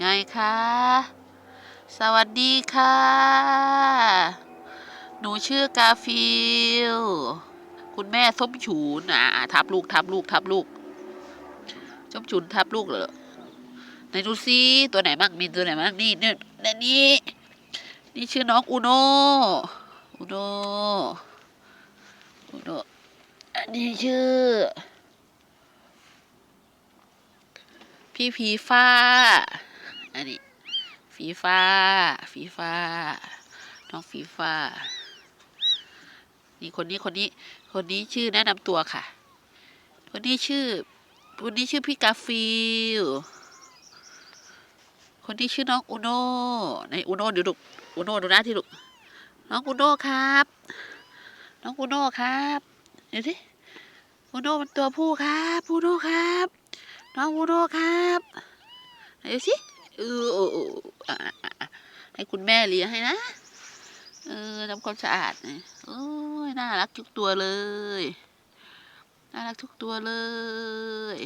ไงคะ สวัสดีค่ะ หนูชื่อกาฟิล คุณแม่ส้มฉุนอะทับลูกทับลูกทับลูกส้มฉุนทับลูกเหรอไหนดูซิตัวไหนบ้างมีตัวไหนบ้างนี่นี่นี่นี่นี่ชื่อน้องอุโนอุโนอุโนอันนี้ชื่อ พี่ผีฟ้า อันนี้ฟีฟ้าฟีฟ้า น้องฟีฟ้า นี่คนนี้คนนี้ คนนี้ชื่อแนะนำตัวค่ะ คนนี้ชื่อ คนนี้ชื่อพี่กาฟิลคนนี้ชื่อน้องอุโนในอุโนดูลูอุโนดูหน้าที่ลูน้องอุโนครับ น้องอุโนครับเดี๋ยวสิอุโนมันตัวผู้ครับอุโนครับ น้องอุโนครับไหนดูสิ เออให้คุณแม่เลี้ยงให้นะ เออทำความสะอาดนะโอ้ยน่ารักทุกตัวเลย น่ารักทุกตัวเลย